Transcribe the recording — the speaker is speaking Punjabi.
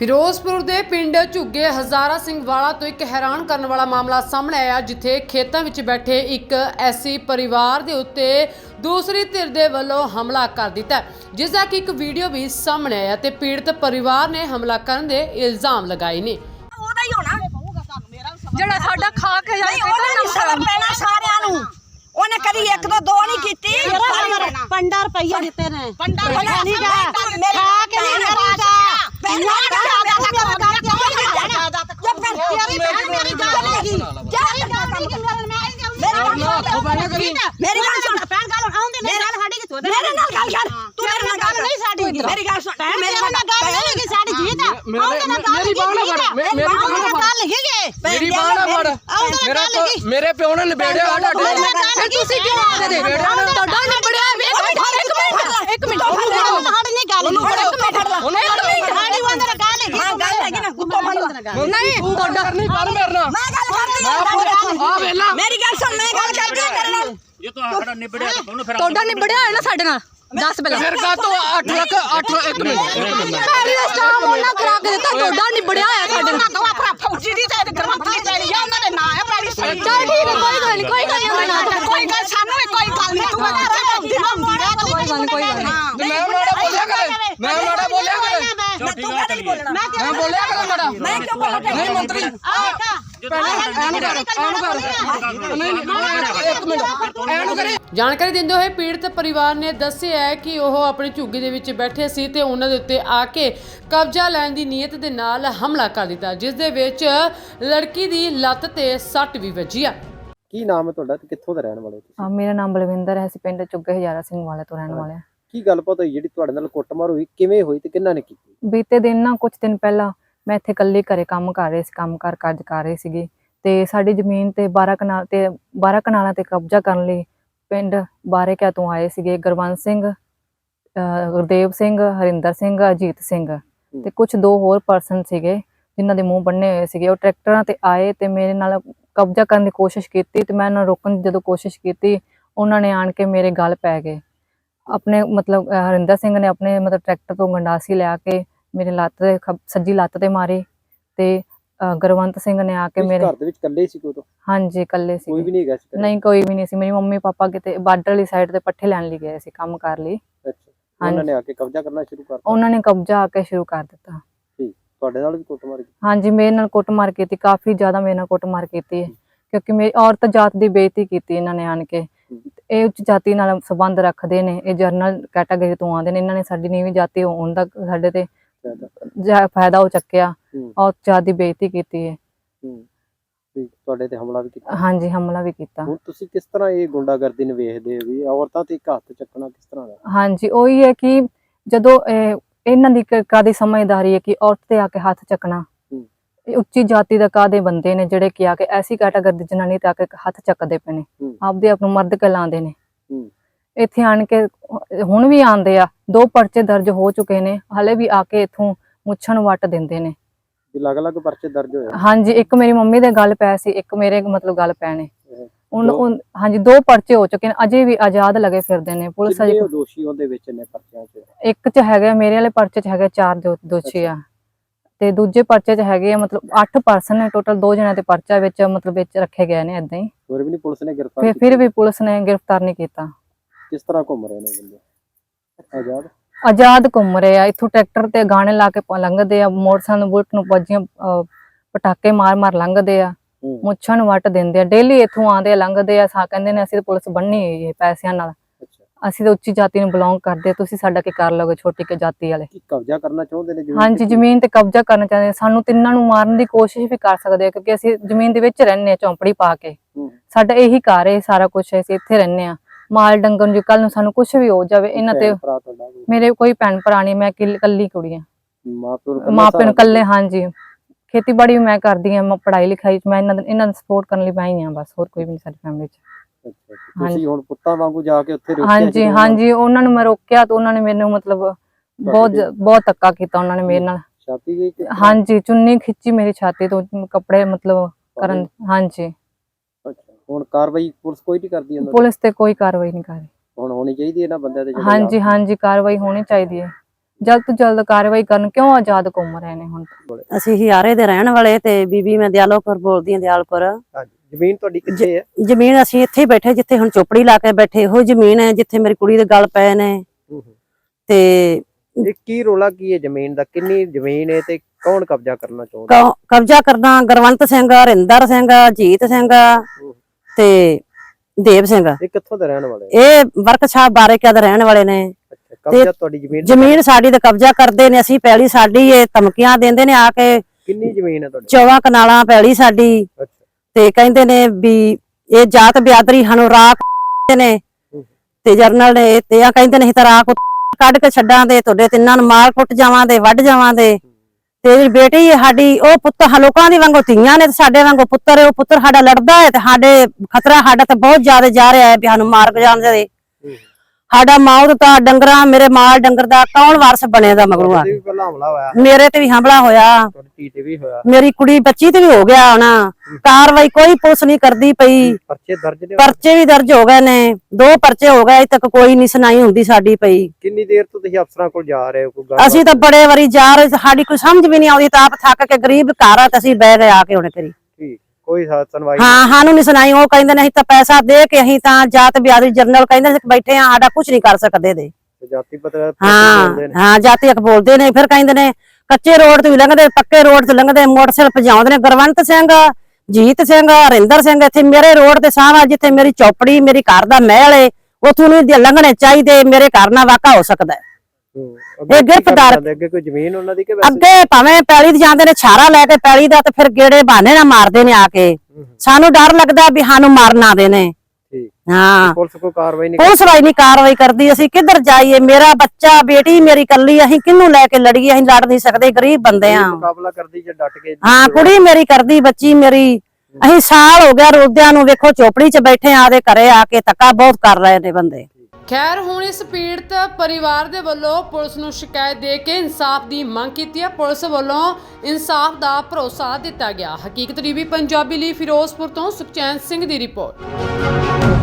ਫਿਰੋਜ਼ਪੁਰ ਦੇ ਪਿੰਡ ਝੁੱਗੇ ਹਜ਼ਾਰਾ ਸਿੰਘ ਵਾਲਾ ਤੋਂ ਇੱਕ ਹੈਰਾਨ ਕਰਨ ਵਾਲਾ ਮਾਮਲਾ ਸਾਹਮਣੇ ਆਇਆ ਜਿੱਥੇ ਖੇਤਾਂ ਵਿੱਚ ਬੈਠੇ ਇੱਕ ਐਸੀ ਪਰਿਵਾਰ ਦੇ ਉੱਤੇ ਦੂਸਰੀ ਧਿਰ ਦੇ ਵੱਲੋਂ ਹਮਲਾ ਕਰ ਦਿੱਤਾ ਜਿਸ ਦਾ ਕਿ ਇੱਕ ਵੀਡੀਓ ਵੀ ਸਾਹਮਣੇ ਆਇਆ ਤੇ ਪੀੜਤ ਪਰਿਵਾਰ ਨੇ ਹਮਲਾ ਕਰਨ ਦੇ ਇਲਜ਼ਾਮ ਲਗਾਏ ਨੇ। ਉਹਦਾ ਹੀ ਹੋਣਾ। ਜਿਹੜਾ ਸਾਡਾ ਖਾ ਕੇ ਜਾਏ ਨਹੀਂ ਉਹਦਾ ਨਹੀਂ ਸਬਰ ਪੈਣਾ ਸਾਰਿਆਂ ਨੂੰ। ਉਹਨੇ ਕਦੀ ਇੱਕ ਤੋਂ ਦੋ ਨਹੀਂ ਕੀਤੀ। ਸਾਰੀ ਪੈਣਾ ਪੰਡਾ ਰੁਪਈਆ ਦਿੱਤੇ ਨੇ। ਪੰਡਾ ਨਹੀਂ ਗਾ ਖਾ ਕੇ ਨਹੀਂ ਕਰੀਦਾ ਪਹਿਲਾਂ ਤੇਰੀ ਭੈਣ ਮੇਰੀ ਗੱਲ ਸੁਣ ਭੈਣ ਗੱਲ ਆਉਂਦੇ ਨੇ ਗੱਲ ਸਾਡੀ ਕਿਥੋਂ ਮੇਰੇ ਨਾਲ ਗੱਲ ਕਰ ਤੂੰ ਮੇਰੇ ਨਾਲ ਗੱਲ ਨਹੀਂ ਸਾਡੀ ਮੇਰੀ ਗੱਲ ਸੁਣ ਮੇਰੇ ਨਾਲ ਗੱਲ ਨਹੀਂ ਕਿ ਸਾਡੀ ਜੀਤ ਆਉਂਦੇ ਨਾਲ ਗੱਲ ਮੇਰੀ ਬਾਂਹ ਨਾ ਫੜ, ਮੇਰੀ ਬਾਂਹ ਨਾ ਫੜ। ਗੱਲ ਮੇਰੀ ਬਾਂਹ ਨਾ ਫੜ ਮੇਰਾ ਮੇਰੇ ਪਿਓ ਨੇ ਨਿਬੇੜਿਆ ਸਾਡਾ ਤੁਸੀਂ ਕਿਉਂ ਆਦੇ ਦੇ ਤੁਹਾਡਾ ਇੱਕ ਮਿੰਟ ਇੱਕ ਮਿੰਟ ਸਾਡੀ ਨਹੀਂ ਗੱਲ ਉਹਨੂੰ ਫੜੋ, ਇੱਕ ਮਿੰਟ ਉਹਨੂੰ ਫੜੋ। ਸਾਡੀ ਉਹ ਅੰਦਰ ਗੱਲ ਹੈਗੀ ਹਾਂ ਗੱਲ ਹੈਗੀ ਨਾ ਕੁੱਤੋਂ ਫੜ ਨਹੀਂ ਤੂੰ ਤੁਹਾਡਾ ਕਰਨੀ ਕਰ ਮੇਰੇ ਨਾਲ ਮੈਂ ਗੱਲ ਕਰਦੀ ਆ ਵੇਲਾ ਮੇਰੀ ਗੱਲ ਸੁਣ ਮੈਂ ਗੱਲ ਕਰਦੀ ਹਾਂ ਤੇਰੇ ਨਾਲ ਜੇ ਤੂੰ ਸਾਡਾ ਨਿਬੜਿਆ ਤਾਂ ਉਹਨੂੰ ਫਿਰ ਤੁਹਾਡਾ ਨਿਬੜਿਆ ਹੈ ਨਾ ਸਾਡੇ ਨਾਲ? ਦੱਸ ਪਹਿਲਾਂ। ਫਿਰ ਕਾ ਤੂੰ 8 ਲੱਖ 8 ਇੱਕ ਮਿੰਟ ਸਾਡੀ ਦਾ ਸਟਾਮ ਉਹਨਾਂ ਕਰਾ ਕੇ ਦਿੱਤਾ ਤੁਹਾਡਾ ਨਿਬੜਿਆ ਹੋਇਆ ਸਾਡੇ ਨਾਲ। ਤੂੰ ਆਪਣਾ ਫੌਜੀ ਦੀ ਤੇ ਗਰਮਤੀ ਚਾਹੀਦੀ ਆ ਉਹਨਾਂ ਦੇ ਨਾਂ ਹੈ ਪੈੜੀ ਸਹੀ ਚੱਲ ਠੀਕ ਹੈ ਕੋਈ ਗੱਲ ਨਹੀਂ ਕੋਈ ਗੱਲ ਨਹੀਂ ਉਹਨਾਂ ਨਾਲ ਕੋਈ ਗੱਲ ਸਾਨੂੰ ਵੀ ਕੋਈ ਗੱਲ ਨਹੀਂ ਤੂੰ ਬਤਾ ਰਿਹਾ ਤੂੰ ਕੋਈ ਗੱਲ ਨਹੀਂ ਕੋਈ ਗੱਲ ਮੈਂ ਮਾੜਾ ਬੋਲਿਆ ਕਰੇ ਮੈਂ ਮਾੜਾ ਬੋਲਿਆ ਕਰੇ ਮੈਂ ਤੂੰ ਨਹੀਂ ਬੋਲਣਾ ਮੈਂ ਬੋਲਿਆ ਕਰੇ? ਮਾੜਾ ਮੈਂ ਕਿਉਂ ਬੋਲਣਾ ਨਹੀਂ ਮੰਤਰੀ। ਐਨੂੰ ਜਾਣਕਾਰੀ ਦਿੰਦੇ ਹੋਏ ਪੀੜਤ ਪਰਿਵਾਰ ਨੇ ਦੱਸਿਆ ਹੈ ਕਿ ਉਹ ਆਪਣੀ ਝੁੱਗੀ ਦੇ ਵਿੱਚ ਬੈਠੇ ਸੀ ਤੇ ਉਹਨਾਂ ਦੇ ਉੱਤੇ ਆ ਕੇ ਕਬਜ਼ਾ ਲੈਣ ਦੀ ਨੀਅਤ ਦੇ ਨਾਲ ਹਮਲਾ ਕਰ ਦਿੱਤਾ ਜਿਸ ਦੇ ਵਿੱਚ ਲੜਕੀ ਦੀ ਲੱਤ ਤੇ ਸੱਟ ਵੀ ਵੱਜੀ ਆ। ਕੀ ਨਾਮ ਹੈ ਤੁਹਾਡਾ ਤੇ ਕਿੱਥੋਂ ਦੇ ਰਹਿਣ ਵਾਲੇ ਹੋ ਤੁਸੀਂ? ਹਾਂ ਮੇਰਾ ਨਾਮ ਬਲਵਿੰਦਰ ਹੈ। ਅਸੀਂ ਪਿੰਡ ਚੁੱਗੇ ਹਜ਼ਾਰਾ ਸਿੰਘ ਵਾਲੇ ਤੋਂ ਰਹਿਣ ਵਾਲੇ ਹਾਂ। ਕੀ ਗੱਲਬਾਤ ਹੋਈ ਜਿਹੜੀ ਤੁਹਾਡੇ ਨਾਲ ਕੁੱਟਮਾਰ ਹੋਈ? ਕਿਵੇਂ ਹੋਈ ਤੇ ਕਿੰਨਾ ਨੇ ਕੀਤੀ? ਬੀਤੇ ਦਿਨ ਨਾ ਕੁਝ ਦਿਨ ਪਹਿਲਾਂ ਮੈਂ ਇੱਥੇ ਇਕੱਲੀ ਘਰੇ ਕੰਮ ਕਰ ਰਹੀ ਸੀ ਕੰਮ ਕਰ ਕਾਜ ਕਰ ਰਹੀ ਸੀਗੀ ਤੇ ਸਾਡੀ ਜ਼ਮੀਨ ਤੇ 12 ਕਨਾਲ ਤੇ 12 ਕਨਾਲਾਂ ਤੇ ਕਬਜ਼ਾ ਕਰਨ ਲਈ ਪਿੰਡ ਬਾਰੇਕਿਆ ਤੋਂ ਆਏ ਸੀਗੇ ਗੁਰਵੰਤ ਸਿੰਘ ਗੁਰਦੇਵ ਸਿੰਘ ਹਰਿੰਦਰ ਸਿੰਘ ਅਜੀਤ ਸਿੰਘ ਤੇ ਕੁਝ ਦੋ ਹੋਰ ਪਰਸਨ ਸੀਗੇ ਜਿਨ੍ਹਾਂ ਦੇ ਮੂੰਹ ਬੰਨੇ ਹੋਏ ਸੀਗੇ। ਉਹ ਟਰੈਕਟਰਾਂ ਤੇ ਆਏ ਤੇ ਮੇਰੇ ਨਾਲ ਕਬਜ਼ਾ ਕਰਨ ਦੀ ਕੋਸ਼ਿਸ਼ ਕੀਤੀ ਤੇ ਮੈਂ ਉਹਨਾਂ ਨੂੰ ਰੋਕਣ ਦੀ ਜਦੋਂ ਕੋਸ਼ਿਸ਼ ਕੀਤੀ ਉਹਨਾਂ ਨੇ ਆਣ ਕੇ ਮੇਰੇ ਗਲ ਪੈ ਗਏ। ਆਪਣੇ ਮਤਲਬ ਹਰਿੰਦਰ ਸਿੰਘ ਨੇ ਆਪਣੇ ਮਤਲਬ ਟਰੈਕਟਰ ਤੋਂ ਗੰਡਾਸੀ ਲਿਆ ਕੇ ਮੇਰੇ ਲੱਤ ਖੱਬ- ਸੱਜੀ ਲੱਤ ਤੇ ਮਾਰੀ ਤੇ ਗੁਰਵੰਤ ਸਿੰਘ ਨੇ ਆ ਕੇ ਮੇਰੇ ਘਰ ਦੇ ਵਿੱਚ ਇਕੱਲੇ ਸੀ ਤੋਂ ਹਾਂਜੀ ਇਕੱਲੇ ਸੀ। ਕੋਈ ਵੀ ਨਹੀਂ ਹੈਗਾ ਸੀ? ਨਹੀਂ ਕੋਈ ਵੀ ਨਹੀਂ ਸੀ। ਮੇਰੀ ਮੰਮੀ ਪਾਪਾ ਕਿਤੇ ਬਾਰਡਰ ਵਾਲੀ ਸਾਈਡ ਤੇ ਪੱਠੇ ਲੈਣ ਲਈ ਗਏ ਸੀ ਕੰਮ ਕਰ ਲਈ। ਅੱਛਾ। ਉਹਨਾਂ। ਨੇ ਆ ਕੇ ਕਬਜ਼ਾ ਕਰਨਾ ਸ਼ੁਰੂ ਕਰਤਾ ਉਹਨਾਂ ਨੇ ਕਬਜ਼ਾ ਆ ਕੇ ਸ਼ੁਰੂ ਕਰ ਦਿੱਤਾ। ਠੀਕ। ਤੁਹਾਡੇ ਨਾਲ ਵੀ ਕੁੱਟਮਾਰ ਕੀਤੀ? ਹਾਂਜੀ ਮੇਰੇ ਨਾਲ ਕੁੱਟਮਾਰ ਕੀਤੀ। ਕਾਫੀ ਜ਼ਿਆਦਾ ਮੇਰੇ ਨਾਲ ਕੁੱਟਮਾਰ ਕੀਤੀ ਕਿਉਂਕਿ ਮੇਰੀ ਔਰਤ ਜਾਤ ਦੀ ਬੇਇੱਜ਼ਤੀ ਕੀਤੀ ਇਹਨਾਂ ਨੇ ਆਣ ਕੇ। ਇਹ ਉੱਚ ਜਾਤੀ ਨਾਲ ਸੰਬੰਧ ਰੱਖਦੇ ਨੇ। ਇਹ ਜਰਨਲ ਕੈਟਾਗਰੀ ਤੋਂ ਆਉਂਦੇ ਨੇ। ਇਹਨਾਂ ਨੇ ਸਾਡੀ ਨੀਵੀਂ ਜਾਤੀ ਹੋਣ ਦਾ ਸਾਡੇ ਤੇ ਜਾ- ਫਾਇਦਾ ਹੋ ਚੱਕਿਆ ਹੂੰ। ਔਰ ਜਾਤ ਦੀ ਬੇਇੱਜ਼ਤੀ ਕੀਤੀ ਹੈ ਹੂੰ ਤੁਹਾਡੇ ਤੇ ਹਮਲਾ ਵੀ ਕੀਤਾ ਹਾਂਜੀ ਹਮਲਾ ਵੀ ਕੀਤਾ ਹੁਣ ਤੁਸੀਂ ਕਿਸ ਤਰ੍ਹਾਂ ਇਹ ਗੁੰਡਾਗਰਦੀ ਨੂੰ ਵੇਖਦੇ ਹੋ ਵੀ ਔਰਤਾਂ ਤੇ ਇੱਕ ਹੱਥ ਚੱਕਣਾ ਕਿਸ ਤਰ੍ਹਾਂ ਦਾ ਹਾਂਜੀ ਉਹੀ ਹੈ ਕਿ ਜਦੋਂ ਇਹ- ਇਹਨਾਂ ਦੀ ਕ- ਕਾਦੀ ਸਮਝਦਾਰੀ ਹੈ ਕਿ ਔਰਤ ਤੇ ਆ ਕੇ ਹੱਥ ਚੱਕਣਾ ਹੂੰ। ਇਹ ਉੱਚੀ ਜਾਤੀ ਦਾ ਕਾਦੇ ਬੰਦੇ ਨੇ ਜਿਹੜੇ ਕਿ ਆ ਕੇ ਐਸੀ ਕੈਟਾਗਰੀ ਦੀ ਜਨਾਨੀ ਤੇ ਆ ਕੇ ਹੱਥ ਚੱਕਦੇ ਪਏ ਨੇ ਹੂੰ। ਆਪਦੇ ਆਪ ਨੂੰ ਮਰਦ ਕਹਿਲਾਉਂਦੇ ਨੇ ਹੂੰ। ਇੱਥੇ ਆਣ ਕੇ ਹੁਣ ਵੀ ਆਂਦੇ ਆ ਦੋ ਪਰਚੇ ਦਰਜ ਹੋ ਚੁੱਕੇ ਨੇ ਹਲੇ ਵੀ ਆ ਕੇ ਇਥੋਂ ਮੁੱਛਣ ਵੱਟ ਦਿੰਦੇ ਨੇ। ਅਲੱਗ-ਅਲੱਗ ਪਰਚੇ ਦਰਜ ਹੋਏ ਹਾਂਜੀ ਇੱਕ ਮੇਰੀ ਮੰਮੀ ਦੇ ਗੱਲ ਪੈ ਸੀ ਇੱਕ ਮੇਰੇ ਮਤਲਬ ਗੱਲ ਪੈਣੇ। ਇਹ ਹੁਣ ਹਾਂਜੀ ਦੋ ਪਰਚੇ ਹੋ ਚੁੱਕੇ ਨੇ ਅਜੇ ਵੀ ਆਜ਼ਾਦ ਲਗੇ ਫਿਰਦੇ ਨੇ ਪੁਲਿਸ ਅਜੇ। ਦੋਸ਼ੀ ਉਹਦੇ ਵਿੱਚ ਨੇ ਪਰਚਿਆਂ 'ਚ? ਇੱਕ ਚ ਹੈਗਾ ਮੇਰੇ ਵਾਲੇ ਪਰਚੇ ਚ ਹੈਗਾ ਚਾਰ ਦੋਸ਼ੀ ਆ। ਤੇ ਦੂਜੇ ਪਰਚੇ ਚ ਹੈਗੇ ਆ ਮਤਲਬ 8 ਪਰਸਨ ਨੇ ਟੋਟਲ ਦੋ ਜਣਿਆਂ ਦੇ ਪਰਚਾ ਵਿੱਚ ਮਤਲਬ ਵਿੱਚ ਰੱਖੇ ਗਏ ਨੇ ਇਦਾਂ ਹੀ। ਹੋਰ ਵੀ ਨਹੀਂ ਪੁਲਿਸ ਨੇ ਗ੍ਰਿਫਤਾਰ ਫਿਰ ਫਿਰ ਵੀ ਪੁਲਿਸ ਨੇ ਗ੍ਰਿਫਤਾਰ ਨਹੀਂ ਕੀਤਾ। ਕਿਸ ਤਰ੍ਹਾਂ ਘੁੰਮ ਰਹੇ ਨੇ ਬੰਦੇ? ਆਜ਼ਾਦ? ਆਜ਼ਾਦ ਘੁੰਮ ਰਹੇ ਆ। ਇੱਥੋਂ ਟਰੈਕਟਰ ਤੇ ਗਾਣੇ ਲਾ ਕੇ ਲੰਘਦੇ ਆ। ਮੋਟਰਸਾਈਕਲ ਬੁਲਟ ਨੂੰ ਵੱਜੀਆਂ ਪਟਾਕੇ ਮਾਰ ਮਾਰ ਲੰਘਦੇ ਆ। ਮੁੱਛਾਂ ਨੂੰ ਵੱਟ ਦਿੰਦੇ ਆ। ਡੇਲੀ ਇੱਥੋਂ ਆਉਂਦੇ ਆ ਲੰਘਦੇ ਆ। ਸਾ ਕਹਿੰਦੇ ਨੇ ਅਸੀਂ ਤਾਂ ਪੁਲਿਸ ਬੰਨੀ ਹੋਈ ਹੈ ਪੈਸਿਆਂ ਨਾਲ। ਅਸੀਂ ਤਾਂ ਉੱਚੀ ਜਾਤੀ ਨੂੰ ਬਿਲੋਂਗ ਕਰਦੇ ਤੁਸੀਂ ਸਾਡਾ ਕੀ ਕਰ ਲੋਗੇ ਛੋਟੀ ਕਿ ਜਾਤੀ ਵਾਲੇ? ਕੀ ਕਬਜ਼ਾ ਕਰਨਾ ਚਾਹੁੰਦੇ ਨੇ ਜ਼ਮੀਨ ਹਾਂਜੀ? ਜ਼ਮੀਨ ਤੇ ਕਬਜ਼ਾ ਕਰਨਾ ਚਾਹੁੰਦੇ ਨੇ। ਸਾਨੂੰ ਤਿੰਨਾਂ ਨੂੰ ਮਾਰਨ ਦੀ ਕੋਸ਼ਿਸ਼ ਵੀ ਕਰ ਸਕਦੇ ਆ ਕਿਉਂਕਿ ਅਸੀਂ ਜ਼ਮੀਨ ਦੇ ਵਿੱਚ ਰਹਿੰਦੇ ਆ ਚੌਂਪੜੀ ਪਾ ਕੇ। ਸਾਡਾ ਇਹੀ ਘਰ ਹੈ ਸਾਰਾ ਕੁਝ ਅਸੀਂ ਇੱਥੇ ਰਹਿੰਦੇ ਆ। ਮਾਲ ਡੰਗਰ ਨੂੰ ਕੱਲ ਨੂੰ ਸਾਨੂੰ ਕੁਝ ਵੀ ਹੋ ਜਾਵੇ ਇਹਨਾਂ ਤੇ? ਮੇਰੇ ਕੋਈ ਭੈਣ ਭਰਾ ਨਹੀਂ ਮੈਂ ਇਕੱਲੀ ਕੁੜੀ ਆ ਮਾਂ ਪਿਓ ਨੂੰ ਇਕੱਲੇ ਹਾਂਜੀ। ਖੇਤੀਬਾੜੀ ਮੈਂ ਕਰਦੀ ਆ ਮੈਂ ਪੜ੍ਹਾਈ ਲਿਖਾਈ ਚ ਮੈਂ ਇਹਨਾਂ ਦਾ ਇਹਨਾਂ ਦਾ ਸਪੋਰਟ ਕਰਨ ਲਈ ਮੈਂ ਹੀ ਆ ਬਸ ਹੋਰ ਕੋਈ ਵੀ ਨਹੀਂ ਸਾਡੀ ਫੈਮਿਲੀ ਚ। ਤੁਸੀਂ ਹੁਣ ਪੁੱਤਾਂ ਵਾਂਗੂ ਜਾ ਕੇ ਉੱਥੇ ਰੋਕਿਆ ਹਾਂਜੀ ਹਾਂਜੀ ਉਹਨਾਂ ਨੂੰ ਮੈਂ ਰੋਕਿਆ ਤਾਂ ਉਹਨਾਂ ਨੇ ਮੈਨੂੰ ਮਤਲਬ ਬਹੁਤ ਬਹੁਤ ਧੱਕਾ ਕੀਤਾ ਉਹਨਾਂ ਨੇ ਮੇਰੇ ਨਾਲ। ਛਾਤੀ ਗਈ ਹਾਂਜੀ ਚੁੰਨੀ ਖਿੱਚੀ ਮੇਰੀ ਛਾਤੀ ਤੋਂ ਕੱਪੜੇ ਮਤਲਬ ਕਰਨ ਹਾਂਜੀ। ਹੁਣ ਕਾਰਵਾਈ ਪੁਲਿਸ ਕੋਈ ਨਹੀਂ ਕਰਦੀ ਉਹਨਾਂ? ਪੁਲਿਸ ਤੇ ਕੋਈ ਕਾਰਵਾਈ ਨਹੀਂ ਕਰ ਰਹੀ। ਹੁਣ ਹੋਣੀ ਚਾਹੀਦੀ ਹੈ ਨਾ ਬੰਦਿਆਂ ਤੇ ਜਿਹੜੇ ਹਾਂਜੀ ਹਾਂਜੀ ਕਾਰਵਾਈ ਹੋਣੀ ਚਾਹੀਦੀ ਹੈ। ਜਲਦ ਤੋਂ ਜਲਦ ਕਾਰਵਾਈ ਕਰਨ ਕਿਉਂ ਆਜ਼ਾਦ ਘੁੰਮ ਰਹੇ ਨੇ ਹੁਣ? ਅਸੀਂ ਹਿਆਰੇ ਦੇ ਰਹਿਣ ਵਾਲੇ ਤੇ ਬੀਬੀ ਮੈਂ ਦਿਆਲੋਪੁਰ ਬੋਲਦੀ ਹਾਂ ਦਿਆਲਪੁਰ। ਹਾਂਜੀ ਜ਼ਮੀਨ ਤੁਹਾਡੀ ਕਿੱਥੇ ਹੈ? ਜ਼ਮੀਨ ਅਸੀਂ ਇੱਥੇ ਹੀ ਬੈਠੇ ਜਿੱਥੇ ਹੁਣ ਚੋਪੜੀ ਲਾ ਕੇ ਬੈਠੇ ਇਹੋ ਜ਼ਮੀਨ ਹੈ ਜਿੱਥੇ ਮੇਰੀ ਕੁੜੀ ਦੇ ਗਲ ਪਏ ਨੇ। ਤੇ ਇਹ ਕੀ ਰੋਲਾ ਕੀ ਹੈ ਜ਼ਮੀਨ ਦਾ? ਕਿੰਨੀ ਜ਼ਮੀਨ ਹੈ ਤੇ ਕੌਣ ਕਬਜ਼ਾ ਕਰਨਾ ਚਾਹੁੰਦਾ? ਕ- ਕਬਜ਼ਾ ਕਰਨਾ ਗੁਰਵੰਤ ਸਿੰਘ ਰਿੰਦਰ ਸਿੰਘ ਜੀਤ ਸਿੰਘ। ਤੇ ਦੇਵ ਸਿੰਘ। ਇਹ ਕਿੱਥੋਂ ਦੇ ਰਹਿਣ ਵਾਲੇ? ਇਹ ਵਰਕਸ਼ਾਪ ਬਾਰੇਕਿਆ ਦੇ ਰਹਿਣ ਵਾਲੇ ਨੇ? ਕਬਜ਼ਾ ਤੁਹਾਡੀ ਜ਼ਮੀਨ ਦਾ ਜ਼ਮੀਨ ਸਾਡੀ ਤੇ ਕਬਜ਼ਾ ਕਰਦੇ ਨੇ ਅਸੀਂ ਪੈਲੀ ਸਾਡੀ ਇਹ ਧਮਕੀਆਂ ਦਿੰਦੇ ਨੇ ਆ ਕੇ। ਕਿੰਨੀ ਜ਼ਮੀਨ ਹੈ ਤੁਹਾਡੀ? 14 ਕਨਾਲਾਂ ਪੈਲੀ ਸਾਡੀ। ਅੱਛਾ। ਤੇ ਕਹਿੰਦੇ ਨੇ ਵੀ ਇਹ ਜਾਤ ਬਿਆਦਰੀ ਸਾਨੂੰ ਰਾਖ ਨੇ। ਤੇ ਜਰਨਲ ਨੇ ਤੇ ਆ ਕਹਿੰਦੇ ਨੇ ਅਸੀਂ ਤਾਂ ਰਾਖ ਕੱਢ ਕੇ ਛੱਡਾਂ ਦੇ ਤੁਹਾਡੇ ਤਿੰਨਾਂ ਨੂੰ ਮਾਰ ਕੁੱਟ ਜਾਵਾਂ ਦੇ ਵੱਢ ਜਾਵਾਂ ਦੇ ਤੇ ਬੇਟੀ ਸਾਡੀ, ਉਹ ਪੁੱਤ ਲੋਕਾਂ ਦੀ ਵਾਂਗੂ ਧੀਆਂ ਨੇ ਤੇ ਸਾਡੇ ਵਾਂਗੂ ਪੁੱਤਰ ਹੈ, ਉਹ ਪੁੱਤਰ ਸਾਡਾ ਲੜਦਾ ਹੈ ਤੇ ਸਾਡੇ ਖਤਰਾ ਸਾਡਾ ਤੇ ਬਹੁਤ ਜ਼ਿਆਦਾ ਜਾ ਰਿਹਾ ਹੈ ਵੀ ਸਾਨੂੰ ਮਾਰ ਕੇ ਜਾਂਦੇ ਦੇ ਸਾਡਾ ਮੌਤ ਤਾਂ ਡੰਗਰਾਂ ਮੇਰੇ ਮਾਲ ਡੰਗਰ ਦਾ ਕੌਣ ਵਾਰਸ ਬਣੇਗਾ ਮਗਰੋਂ ਆ? ਤੁਹਾਡੇ ਤੇ ਵੀ ਪਹਿਲਾਂ ਹਮਲਾ ਹੋਇਆ। ਮੇਰੇ ਤੇ ਵੀ ਹਮਲਾ ਹੋਇਆ। ਤੁਹਾਡੀ ਧੀ ਤੇ ਵੀ ਹੋਇਆ। ਮੇਰੀ ਕੁੜੀ ਬੱਚੀ ਤੇ ਵੀ ਹੋ ਗਿਆ ਹੁਣ। ਕਾਰਵਾਈ ਕੋਈ ਪੁਲਿਸ ਨਹੀਂ ਕਰਦੀ ਪਈ। ਪਰਚੇ ਦਰਜ ਨੇ? ਪਰਚੇ ਵੀ ਦਰਜ ਹੋ ਗਏ ਨੇ। ਦੋ ਪਰਚੇ ਹੋ ਗਏ ਅਜੇ ਤੱਕ ਕੋਈ ਨਹੀਂ ਸੁਣਾਈ ਹੁੰਦੀ ਸਾਡੀ ਪਈ। ਕਿੰਨੀ ਦੇਰ ਤੋਂ ਤੁਸੀਂ ਅਫਸਰਾਂ ਕੋਲ ਜਾ ਰਹੇ ਹੋ? ਕੋਈ ਗੱਲ ਅਸੀਂ ਤਾਂ ਬੜੇ ਵਾਰੀ ਜਾ ਰਹੇ ਸਾਡੀ ਕੋਈ ਸਮਝ ਵੀ ਨਹੀਂ ਆਉਂਦੀ। ਤਾਂ ਆਪ ਥੱਕ ਕੇ ਗਰੀਬ ਘਰ ਆ ਤੇ ਅਸੀਂ ਬਹਿ ਗਏ ਆ ਕੇ ਹੁਣ ਕਰੀ। ਕੋਈ ਸੁਣਵਾਈ ਹਾਂ ਸਾਨੂੰ ਨਹੀਂ ਸੁਣਾਈ ਉਹ ਕਹਿੰਦੇ ਨੇ ਅਸੀਂ ਤਾਂ ਪੈਸਾ ਦੇ ਕੇ ਅਸੀਂ ਤਾਂ ਜਾਤ ਬਿਆਦਰੀ ਜਰਨਲ ਕਹਿੰਦੇ ਅਸੀਂ ਬੈਠੇ ਆ ਸਾਡਾ ਕੁਝ ਨਹੀਂ ਕਰ ਸਕਦੇ ਦੇ। ਜਾਤੀ ਪਤਾ ਹਾਂ ਹਾਂ ਜਾਤੀ ਅਕ ਬੋਲਦੇ ਨੇ ਫਿਰ ਕਹਿੰਦੇ ਨੇ ਕੱਚੇ ਰੋਡ ਤੋਂ ਲੰਘਦੇ ਪੱਕੇ ਰੋਡ ਤੋਂ ਲੰਘਦੇ ਮੋਟਰਸਾਈਕਲ ਭਜਾਉਂਦੇ ਨੇ ਗੁਰਵੰਤ ਸਿੰਘ ਜੀਤ ਸਿੰਘ ਹਰਿੰਦਰ ਸਿੰਘ ਇੱਥੇ ਮੇਰੇ ਰੋਡ ਤੇ ਸਾਹਮਣੇ ਜਿੱਥੇ ਮੇਰੀ ਚੌਪੜੀ ਮੇਰੀ ਘਰ ਦਾ ਮਹਿਲ ਏ ਉਥੋਂ ਨਹੀਂ ਲੰਘਣੇ ਚਾਹੀਦੇ ਮੇਰੇ ਘਰ ਨਾਲ ਵਾਕਾ ਹੋ ਸਕਦਾ। ਗਿਰਫਤਾਰ- ਅੱਗੇ ਕੋਈ ਜ਼ਮੀਨ ਉਹਨਾਂ ਦੀ ਕਿ ਵੈਸੇ? ਅੱਗੇ ਭਾਵੇਂ ਪੈਲੀ ਤੇ ਜਾਂਦੇ ਨੇ ਛਾਰਾ ਲੈ ਕੇ ਪੈਲੀ ਦਾ ਤੇ ਫਿਰ ਗੇੜੇ ਬਹਾਨੇ ਨਾ ਮਾਰਦੇ ਨੇ ਆ ਕੇ। ਸਾਨੂੰ ਡਰ ਲੱਗਦਾ ਵੀ ਸਾਨੂੰ ਮਾਰ ਨਾ ਦੇਣੇ। ਠੀਕ। ਹਾਂ। ਪੁਲਿਸ ਕੋਈ ਕਾਰਵਾਈ ਨਹੀਂ ਪੁਲਿਸ ਵਾਈ ਨਹੀਂ ਕਾਰਵਾਈ ਕਰਦੀ। ਅਸੀਂ ਕਿੱਧਰ ਜਾਈਏ? ਮੇਰਾ ਬੱਚਾ ਬੇਟੀ ਮੇਰੀ ਕੱਲੀ ਅਸੀਂ ਕਿਹਨੂੰ ਲੈ ਕੇ ਲੜੀਏ? ਅਸੀਂ ਲੜ ਨਹੀਂ ਸਕਦੇ ਗਰੀਬ ਬੰਦੇ ਆ। ਮੁਕਾਬਲਾ ਕਰਦੀ ਜੇ ਡਟ ਕੇ ਹਾਂ ਕੁੜੀ ਮੇਰੀ ਕਰਦੀ ਬੱਚੀ ਮੇਰੀ। ਅਸੀਂ ਸਾਲ ਹੋ ਗਿਆ ਰੋਦਿਆਂ ਨੂੰ ਵੇਖੋ ਚੋਪੜੀ 'ਚ ਬੈਠੇ ਆ ਦੇ ਘਰੇ ਆ ਕੇ ਧੱਕਾ ਬਹੁਤ ਕਰ ਰਹੇ ਨੇ ਬੰਦੇ। ਖੈਰ, ਹੁਣ ਇਸ ਪੀੜਤ ਪਰਿਵਾਰ ਦੇ ਵੱਲੋਂ ਪੁਲਿਸ ਨੂੰ ਸ਼ਿਕਾਇਤ ਦੇ ਕੇ ਇਨਸਾਫ ਦੀ ਮੰਗ ਕੀਤੀ ਹੈ। ਪੁਲਿਸ ਵੱਲੋਂ ਇਨਸਾਫ ਦਾ ਭਰੋਸਾ ਦਿੱਤਾ ਗਿਆ। ਹਕੀਕਤ ਟੀਵੀ, ਪੰਜਾਬੀ ਲਈ ਫਿਰੋਜ਼ਪੁਰ ਤੋਂ ਸੁਖਚੈਨ ਸਿੰਘ ਦੀ ਰਿਪੋਰਟ।